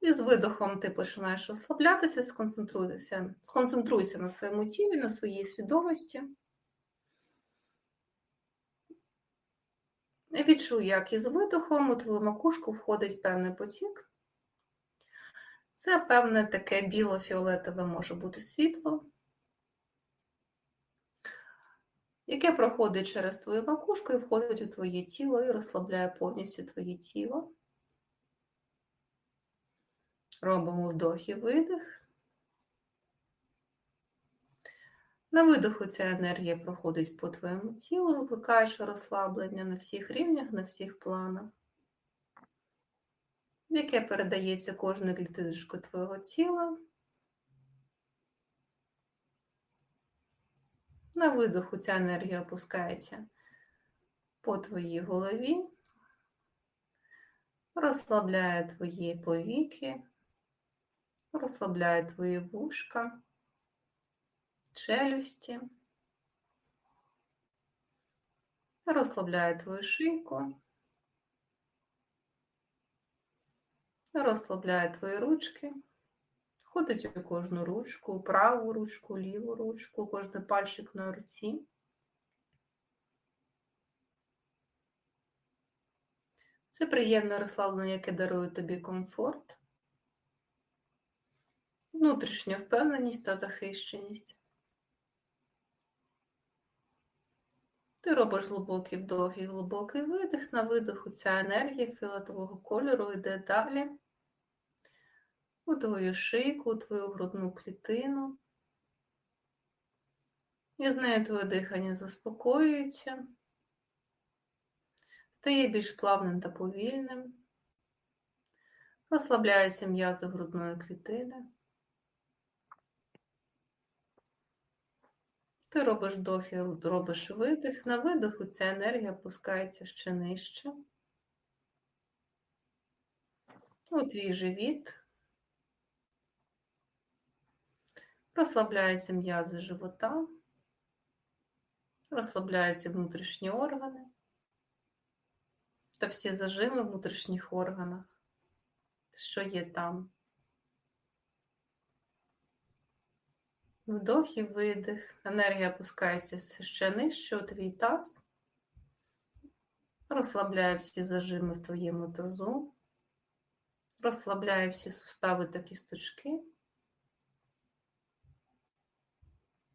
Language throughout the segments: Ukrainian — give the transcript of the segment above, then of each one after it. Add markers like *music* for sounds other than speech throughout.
І з видохом ти починаєш розслаблятися, сконцентруйся, сконцентруйся на своєму тілі, на своїй свідомості. Відчуй, як із видохом у твою макушку входить певний потік. Це певне таке біло-фіолетове може бути світло, яке проходить через твою макушку і входить у твоє тіло і розслабляє повністю твоє тіло. Робимо вдох і видих. На видоху ця енергія проходить по твоєму тілу, викликаючи розслаблення на всіх рівнях, на всіх планах, яке передається кожною клітиночку твого тіла. На видоху ця енергія опускається по твоїй голові, розслабляє твої повіки, розслабляє твої вушка челюсті, розслабляє твою шийку, розслабляє твої ручки, ходить у кожну ручку, праву ручку, ліву ручку, кожний пальчик на руці. Це приємне розслаблення, яке дарує тобі комфорт, внутрішня впевненість та захищеність. Ти робиш глибокий вдох і глибокий видих. На видиху ця енергія фіолетового кольору йде далі у твою шийку, у твою грудну клітину. І з нею твоє дихання заспокоюється, стає більш плавним та повільним, розслабляються м'язи грудної клітини. Ти робиш і робиш видих. На видиху ця енергія опускається ще нижче. У твій живіт. Розслабляються м'язи живота, розслабляються внутрішні органи та всі зажими в внутрішніх органах, що є там. Вдох і видих. Енергія опускається ще нижче у твій таз. Розслабляє всі зажими в твоєму тазу. Розслабляє всі сустави та кісточки.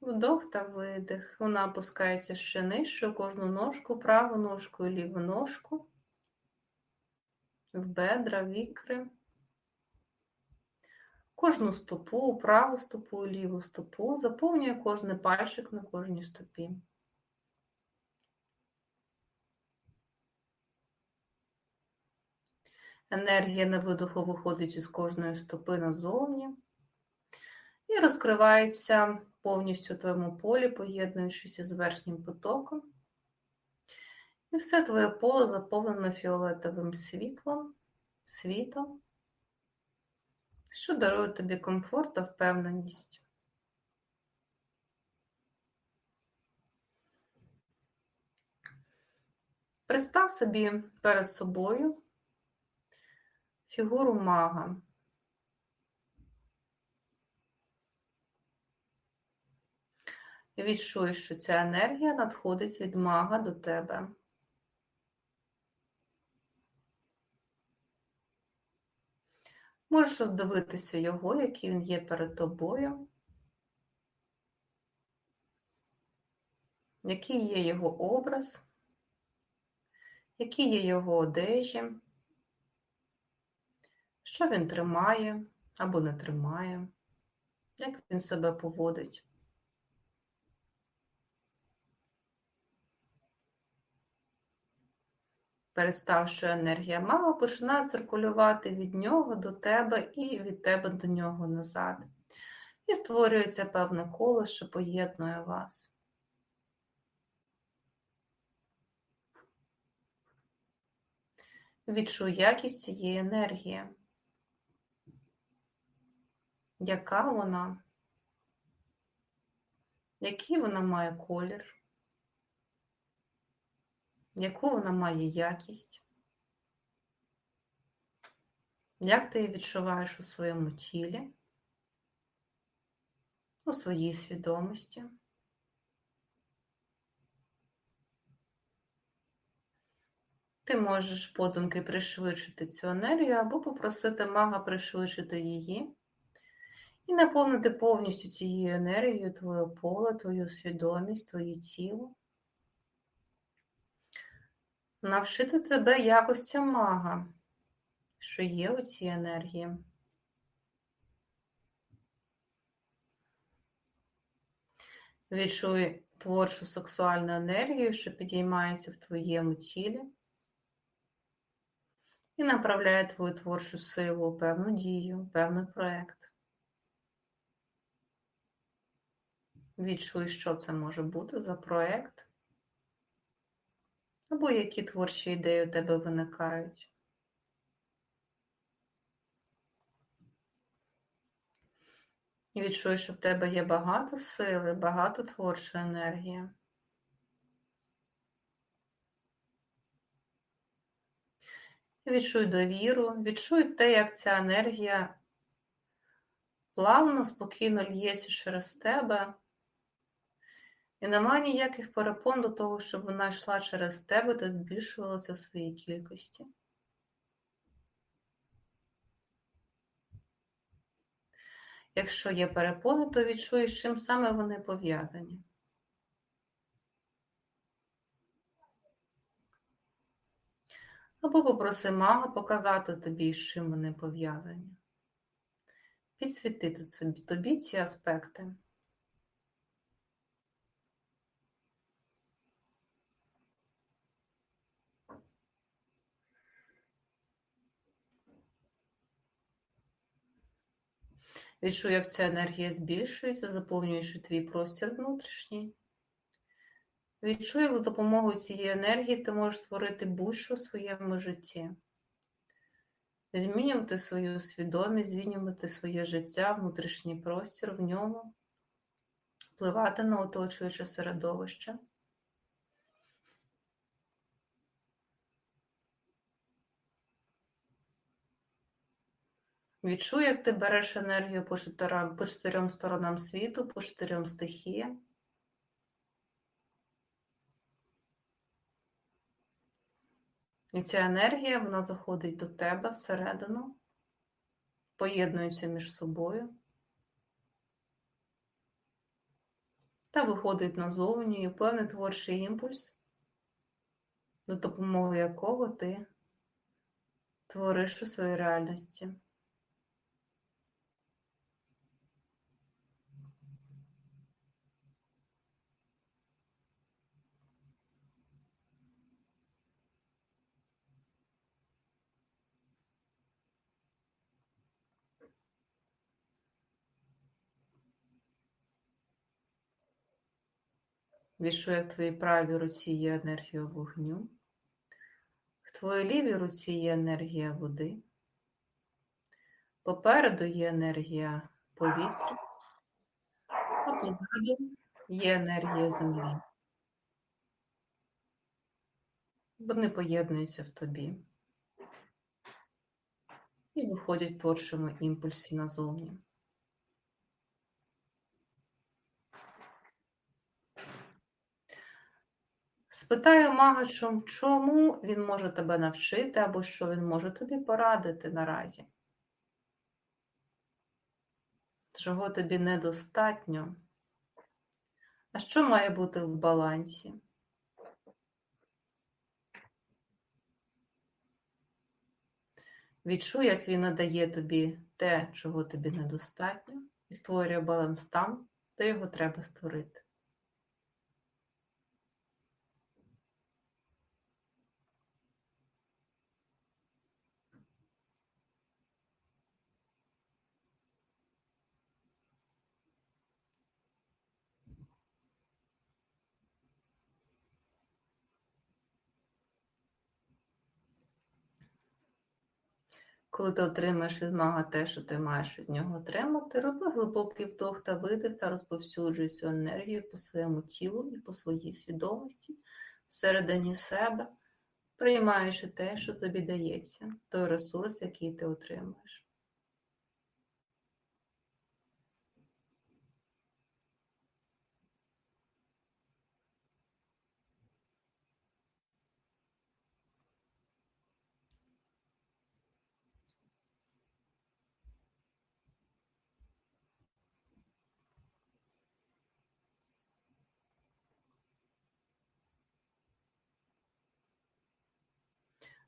Вдох та видих. Вона опускається ще нижче кожну ножку, праву ножку і ліву ножку, в бедра, вікри кожну стопу, праву стопу, ліву стопу, заповнює кожний пальчик на кожній стопі. Енергія на видоху виходить із кожної стопи назовні і розкривається повністю у твоєму полі, поєднуючись з верхнім потоком. І все твоє поле заповнено фіолетовим світлом, світом що дарує тобі комфорт та впевненість. Представ собі перед собою фігуру мага. відчуй, що ця енергія надходить від мага до тебе. Можеш роздивитися його, який він є перед тобою, який є його образ, які є його одежі, що він тримає або не тримає, як він себе поводить. Перестав, що енергія мага починає циркулювати від нього до тебе і від тебе до нього назад. І створюється певне коло, що поєднує вас. Відчуй якість цієї енергії. Яка вона? Який вона має колір? Яку вона має якість, Як ти її відчуваєш у своєму тілі, у своїй свідомості? Ти можеш подумки пришвидшити цю енергію або попросити мага пришвидшити її і наповнити повністю цією енергією твоє поле, твою свідомість, твоє тіло. Навчити тебе якостям мага, що є у цій енергії. Відчуй творчу сексуальну енергію, що підіймається в твоєму тілі і направляє твою творчу силу у певну дію, певний проєкт. Відчуй, що це може бути за проєкт, або які творчі ідеї у тебе виникають. І відчуй, що в тебе є багато сили, багато творчої енергії. Відчуй довіру, відчуй те, як ця енергія плавно, спокійно л'ється через тебе. І немає ніяких перепон до того, щоб вона йшла через тебе та збільшувалася в своїй кількості. Якщо є перепони, то відчуй, з чим саме вони пов'язані. Або попроси мага показати тобі, з чим вони пов'язані. Підсвітити тобі ці аспекти. Відчуй, як ця енергія збільшується, заповнюючи твій простір внутрішній. Відчуй, як за допомогою цієї енергії ти можеш створити будь-що в своєму житті. Змінювати свою свідомість, змінювати своє життя, внутрішній простір в ньому, впливати на оточуюче середовище. Відчуй, як ти береш енергію по чотирьом, по чотирьом сторонам світу, по чотирьом стихіям. І ця енергія вона заходить до тебе всередину, поєднується між собою та виходить назовні і певний творчий імпульс, за допомогою якого ти твориш у своїй реальності. Відчуй, в твоїй правій руці є енергія вогню, в твоїй лівій руці є енергія води, попереду є енергія повітря, а позаду є енергія землі. Вони поєднуються в тобі і виходять в творчому імпульсі назовні. Спитаю мага, чому він може тебе навчити, або що він може тобі порадити наразі. Чого тобі недостатньо? А що має бути в балансі? Відчуй, як він надає тобі те, чого тобі недостатньо, і створює баланс там, де його треба створити. Коли ти отримаєш від мага те, що ти маєш від нього отримати, роби глибокий вдох та видих та розповсюджуй цю енергію по своєму тілу і по своїй свідомості всередині себе, приймаючи те, що тобі дається, той ресурс, який ти отримуєш.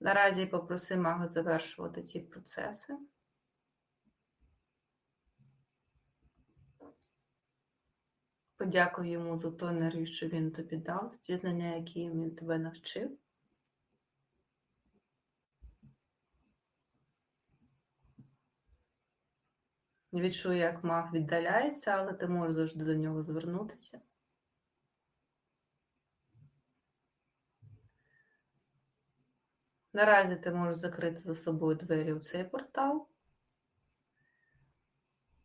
Наразі попроси мага завершувати ці процеси. Подякуй йому за ту енергію, що він тобі дав, за ті знання, які він тебе навчив. Відчуй, як маг віддаляється, але ти можеш завжди до нього звернутися. Наразі ти можеш закрити за собою двері у цей портал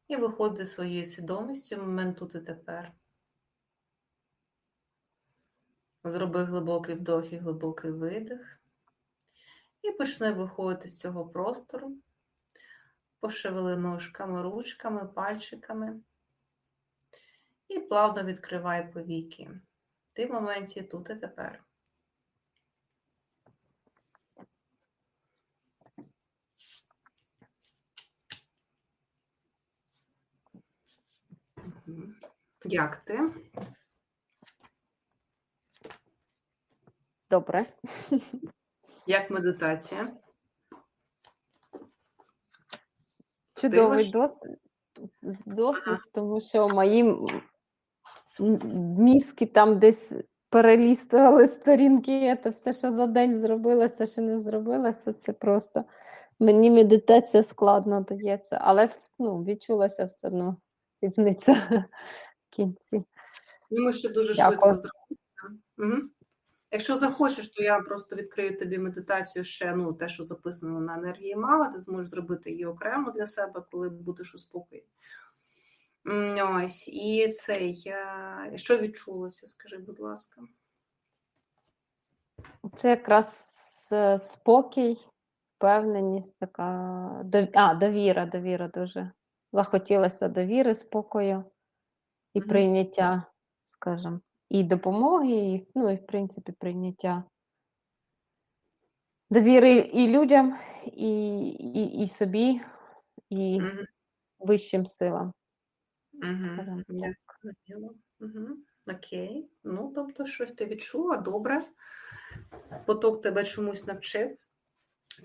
і виходити своєю свідомістю в момент тут і тепер. Зроби глибокий вдох і глибокий видих. І почни виходити з цього простору, пошевели ножками, ручками, пальчиками. І плавно відкривай повіки. Ти в моменті тут і тепер. Як ти? Добре. Як медитація? Чудовий досвід, досвід, тому що мої мізки там десь перелістували сторінки, це все, що за день зробилося, що не зробилося, це просто мені медитація складно дається, але ну, відчулася все одно різниця кінці. Ну, Ми ще дуже Дякую. швидко зробимо. Угу. Якщо захочеш, то я просто відкрию тобі медитацію ще ну, те, що записано на енергії мага, ти зможеш зробити її окремо для себе, коли будеш у спокої. Ось, і цей, е, що відчулося, скажи, будь ласка. Це якраз е, спокій, впевненість, така а, довіра, довіра дуже. Захотілося довіри, спокою і прийняття, скажімо, і допомоги, і, ну, і в принципі прийняття довіри і людям, і, і, і собі, і Мгм. вищим силам. Угу. Я. Угу. Окей. Ну, тобто, щось ти відчула, добре. Поток тебе чомусь навчив.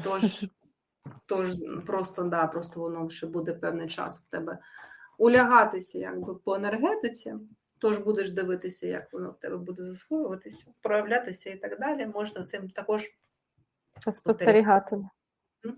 Тож, *laughs* тож просто, да, просто воно ще буде певний час в тебе улягатися якби по енергетиці. Тож будеш дивитися, як воно в тебе буде засвоюватися, проявлятися і так далі. Можна цим також Спостерігати. Мгм.